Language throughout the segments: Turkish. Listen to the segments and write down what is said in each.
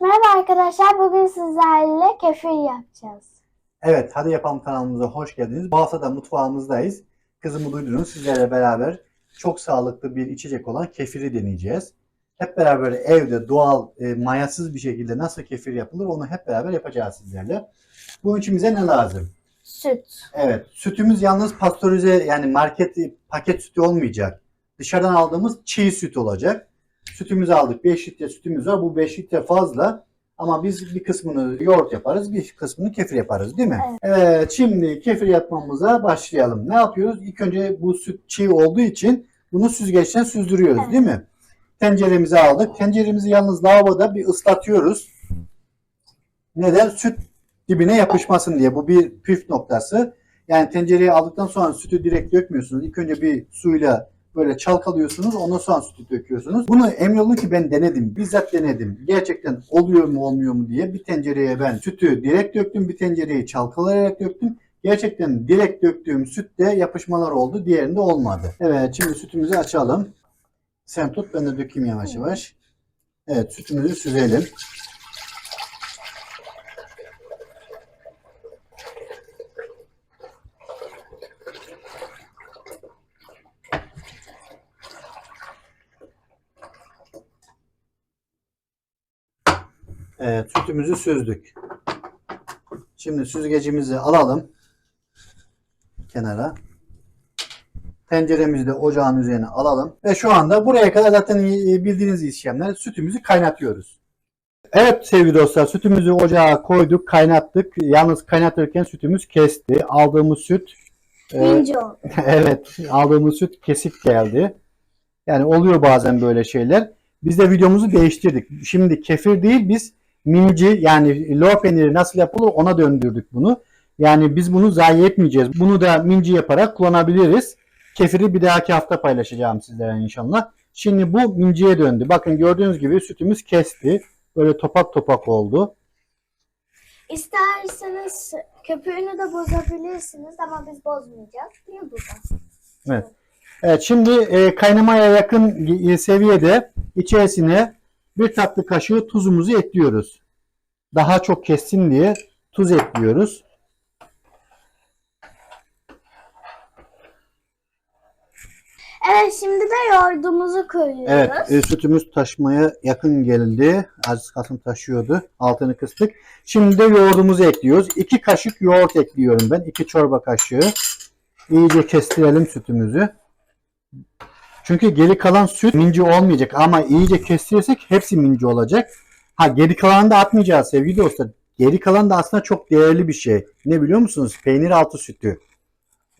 Merhaba arkadaşlar. Bugün sizlerle kefir yapacağız. Evet, Hadi Yapalım kanalımıza hoş geldiniz. Bu hafta da mutfağımızdayız. Kızımı duydunuz. Sizlerle beraber çok sağlıklı bir içecek olan kefiri deneyeceğiz. Hep beraber evde doğal, e, mayasız bir şekilde nasıl kefir yapılır onu hep beraber yapacağız sizlerle. Bunun için bize ne lazım? Süt. Evet, sütümüz yalnız pastörize yani market paket sütü olmayacak. Dışarıdan aldığımız çiğ süt olacak. Sütümüzü aldık. 5 litre sütümüz var. Bu 5 litre fazla. Ama biz bir kısmını yoğurt yaparız, bir kısmını kefir yaparız değil mi? Evet. şimdi kefir yapmamıza başlayalım. Ne yapıyoruz? İlk önce bu süt çiğ olduğu için bunu süzgeçten süzdürüyoruz Evet. değil mi? Tenceremizi aldık. Tenceremizi yalnız lavaboda bir ıslatıyoruz. Neden? Süt dibine yapışmasın diye. Bu bir püf noktası. Yani tencereye aldıktan sonra sütü direkt dökmüyorsunuz. İlk önce bir suyla böyle çalkalıyorsunuz. Ondan sonra sütü döküyorsunuz. Bunu emin olun ki ben denedim. Bizzat denedim. Gerçekten oluyor mu olmuyor mu diye. Bir tencereye ben sütü direkt döktüm. Bir tencereyi çalkalayarak döktüm. Gerçekten direkt döktüğüm sütte yapışmalar oldu. Diğerinde olmadı. Evet şimdi sütümüzü açalım. Sen tut ben de dökeyim yavaş yavaş. Evet sütümüzü süzelim. Evet, sütümüzü süzdük. Şimdi süzgecimizi alalım kenara. Tenceremizi de ocağın üzerine alalım. Ve şu anda buraya kadar zaten e, bildiğiniz işlemler sütümüzü kaynatıyoruz. Evet sevgili dostlar sütümüzü ocağa koyduk kaynattık. Yalnız kaynatırken sütümüz kesti. Aldığımız süt e, evet aldığımız süt kesik geldi. Yani oluyor bazen böyle şeyler. Biz de videomuzu değiştirdik. Şimdi kefir değil biz minci yani lor peyniri nasıl yapılır ona döndürdük bunu. Yani biz bunu zayi etmeyeceğiz. Bunu da minci yaparak kullanabiliriz. Kefiri bir dahaki hafta paylaşacağım sizlere inşallah. Şimdi bu minciye döndü. Bakın gördüğünüz gibi sütümüz kesti. Böyle topak topak oldu. İsterseniz köpüğünü de bozabilirsiniz ama biz bozmayacağız. Mi burada? Evet. Evet şimdi e, kaynamaya yakın e, seviyede içerisine bir tatlı kaşığı tuzumuzu ekliyoruz. Daha çok kessin diye tuz ekliyoruz. Evet şimdi de yoğurdumuzu koyuyoruz. Evet e, sütümüz taşmaya yakın geldi. Az kalsın taşıyordu. Altını kıstık. Şimdi de yoğurdumuzu ekliyoruz. 2 kaşık yoğurt ekliyorum ben. 2 çorba kaşığı. İyice kestirelim sütümüzü. Çünkü geri kalan süt minci olmayacak ama iyice kestirirsek hepsi minci olacak. Ha geri kalanı da atmayacağız sevgili dostlar. Geri kalan da aslında çok değerli bir şey. Ne biliyor musunuz? Peynir altı sütü.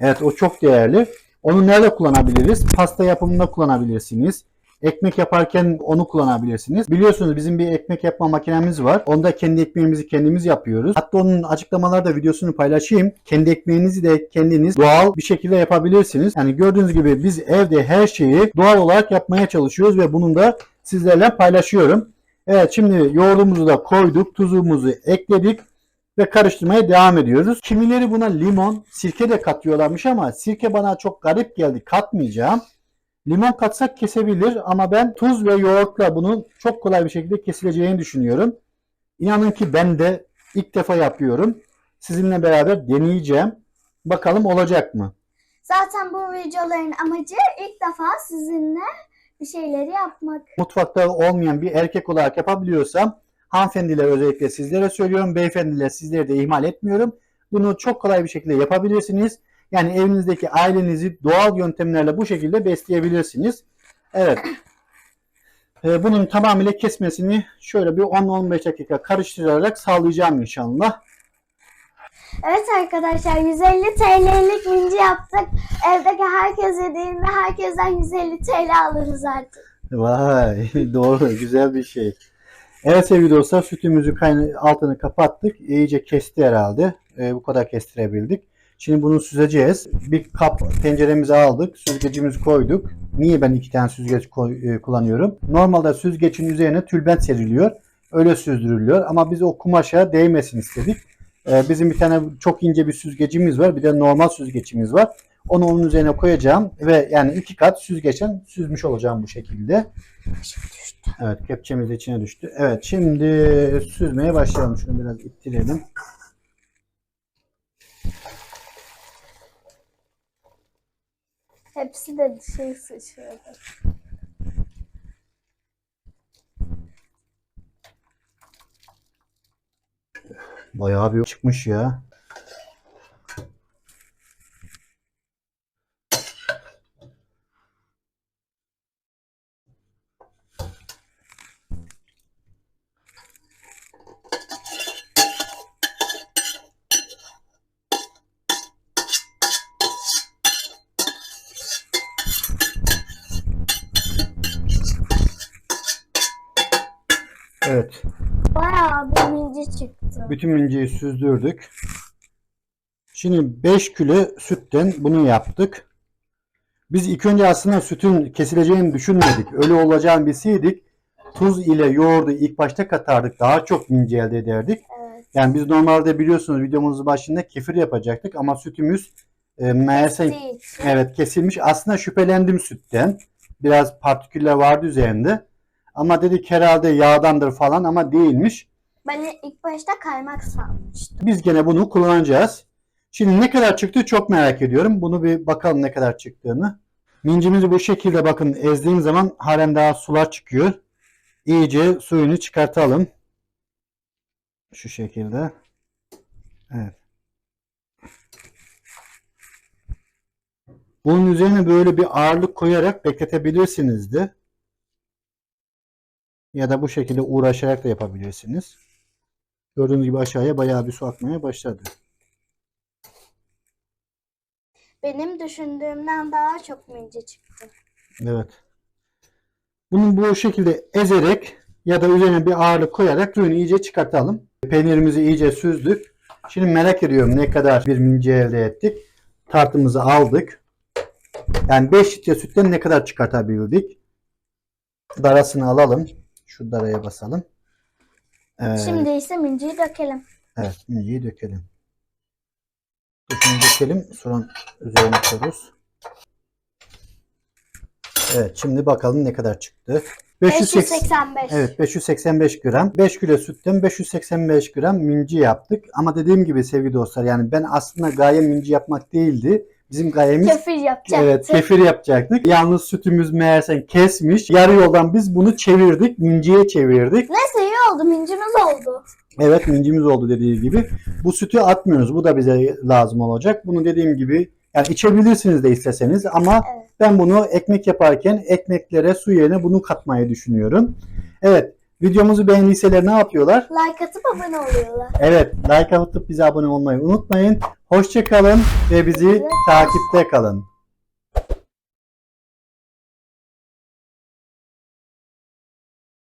Evet o çok değerli. Onu nerede kullanabiliriz? Pasta yapımında kullanabilirsiniz. Ekmek yaparken onu kullanabilirsiniz. Biliyorsunuz bizim bir ekmek yapma makinemiz var. Onda kendi ekmeğimizi kendimiz yapıyoruz. Hatta onun açıklamalarda videosunu paylaşayım. Kendi ekmeğinizi de kendiniz doğal bir şekilde yapabilirsiniz. Yani gördüğünüz gibi biz evde her şeyi doğal olarak yapmaya çalışıyoruz ve bunu da sizlerle paylaşıyorum. Evet şimdi yoğurdumuzu da koyduk. Tuzumuzu ekledik ve karıştırmaya devam ediyoruz. Kimileri buna limon, sirke de katıyorlarmış ama sirke bana çok garip geldi. Katmayacağım. Limon katsak kesebilir ama ben tuz ve yoğurtla bunun çok kolay bir şekilde kesileceğini düşünüyorum. İnanın ki ben de ilk defa yapıyorum. Sizinle beraber deneyeceğim. Bakalım olacak mı? Zaten bu videoların amacı ilk defa sizinle bir şeyleri yapmak. Mutfakta olmayan bir erkek olarak yapabiliyorsam hanımefendiler özellikle sizlere söylüyorum. Beyefendiler sizleri de ihmal etmiyorum. Bunu çok kolay bir şekilde yapabilirsiniz. Yani evinizdeki ailenizi doğal yöntemlerle bu şekilde besleyebilirsiniz. Evet. Ee, Bunun tamamıyla kesmesini şöyle bir 10-15 dakika karıştırarak sağlayacağım inşallah. Evet arkadaşlar 150 TL'lik minci yaptık. Evdeki herkes yediğinde herkesten 150 TL alırız artık. Vay doğru güzel bir şey. Evet sevgili dostlar sütümüzü altını kapattık. İyice kesti herhalde. Ee, bu kadar kestirebildik. Şimdi bunu süzeceğiz. Bir kap tenceremizi aldık. Süzgecimizi koyduk. Niye ben iki tane süzgeç koy- e, kullanıyorum? Normalde süzgecin üzerine tülbent seriliyor. Öyle süzdürülüyor. Ama biz o kumaşa değmesin istedik. Ee, bizim bir tane çok ince bir süzgecimiz var. Bir de normal süzgecimiz var. Onu onun üzerine koyacağım ve yani iki kat süzgeçten süzmüş olacağım bu şekilde. Evet kepçemiz içine düştü. Evet şimdi süzmeye başlayalım. Şunu biraz ittirelim. Hepsi de dışarı sıçradı. Bayağı bir çıkmış ya. Evet. Bayağı bir minci çıktı. Bütün minciyi süzdürdük. Şimdi 5 kilo sütten bunu yaptık. Biz ilk önce aslında sütün kesileceğini düşünmedik. Öyle olacağını bilseydik tuz ile yoğurdu ilk başta katardık. Daha çok minci elde ederdik. Evet. Yani biz normalde biliyorsunuz videomuzun başında kefir yapacaktık ama sütümüz e, meğerse evet kesilmiş. Aslında şüphelendim sütten. Biraz partiküller vardı üzerinde. Ama dedik herhalde yağdandır falan ama değilmiş. Ben ilk başta kaymak sanmıştım. Biz gene bunu kullanacağız. Şimdi ne kadar çıktı çok merak ediyorum. Bunu bir bakalım ne kadar çıktığını. Mincimizi bu şekilde bakın ezdiğim zaman halen daha sular çıkıyor. İyice suyunu çıkartalım. Şu şekilde. Evet. Bunun üzerine böyle bir ağırlık koyarak bekletebilirsiniz de. Ya da bu şekilde uğraşarak da yapabilirsiniz. Gördüğünüz gibi aşağıya bayağı bir su akmaya başladı. Benim düşündüğümden daha çok minci çıktı. Evet. Bunu bu şekilde ezerek ya da üzerine bir ağırlık koyarak suyunu iyice çıkartalım. Peynirimizi iyice süzdük. Şimdi merak ediyorum ne kadar bir minci elde ettik. Tartımızı aldık. Yani 5 litre sütten ne kadar çıkartabildik. Darasını alalım. Şu daraya basalım. Evet. Şimdi ise minciyi dökelim. Evet, minciyi dökelim. Dökümü dökelim. Sonra üzerine koyuyoruz. Evet, şimdi bakalım ne kadar çıktı. 580 585. Evet 585 gram. 5 kilo sütten 585 gram minci yaptık. Ama dediğim gibi sevgili dostlar yani ben aslında gaye minci yapmak değildi. Bizim gayemiz Kefir yapacaktık. Evet kefir yapacaktık. Yalnız sütümüz meğerse kesmiş. Yarı yoldan biz bunu çevirdik. Minciye çevirdik. Neyse iyi oldu. Mincimiz oldu. Evet mincimiz oldu dediği gibi. Bu sütü atmıyoruz. Bu da bize lazım olacak. Bunu dediğim gibi yani içebilirsiniz de isteseniz ama Evet. ben bunu ekmek yaparken ekmeklere su yerine bunu katmayı düşünüyorum. Evet videomuzu beğendiyseler ne yapıyorlar? Like atıp abone oluyorlar. Evet like atıp bize abone olmayı unutmayın. Hoşçakalın ve bizi takipte kalın.